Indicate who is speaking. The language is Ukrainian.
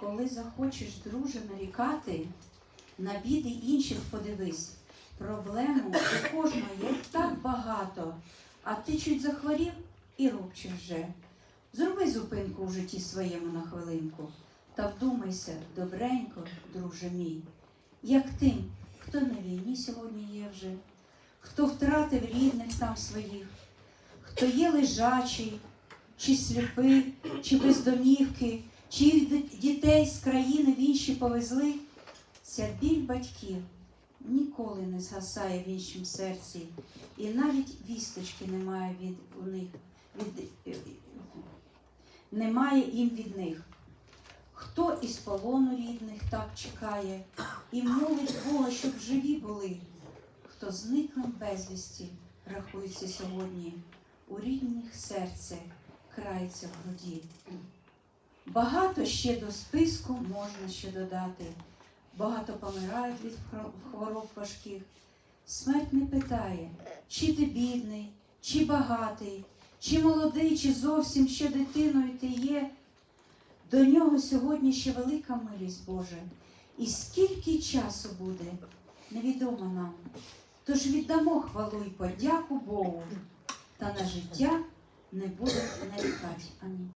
Speaker 1: Коли захочеш, друже, нарікати, на біди інших подивись. Проблему у кожного є так багато, а ти чуть захворів і робчиш вже. Зроби зупинку у житті своєму на хвилинку та вдумайся добренько, друже мій, як тим, хто на війні сьогодні є вже, хто втратив рідних там своїх, хто є лежачий, чи сліпий, чи без домівки, чи їх ди- дітей з країни в інші повезли. Ця біль батьків ніколи не згасає в іншому серці, і навіть вісточки немає від у них, від, е, немає їм від них. Хто із полону рідних так чекає і молить Бога, щоб живі були, хто зниклим безвісті рахується сьогодні, у рідних серце крається в груді. Багато ще до списку можна ще додати. Багато помирають від хвороб важких. Смерть не питає, чи ти бідний, чи багатий, чи молодий, чи зовсім ще дитиною ти є. До нього сьогодні ще велика милість Божа. І скільки часу буде, невідомо нам. Тож віддамо хвалу й подяку Богу, та на життя не буде нарікать. Амінь.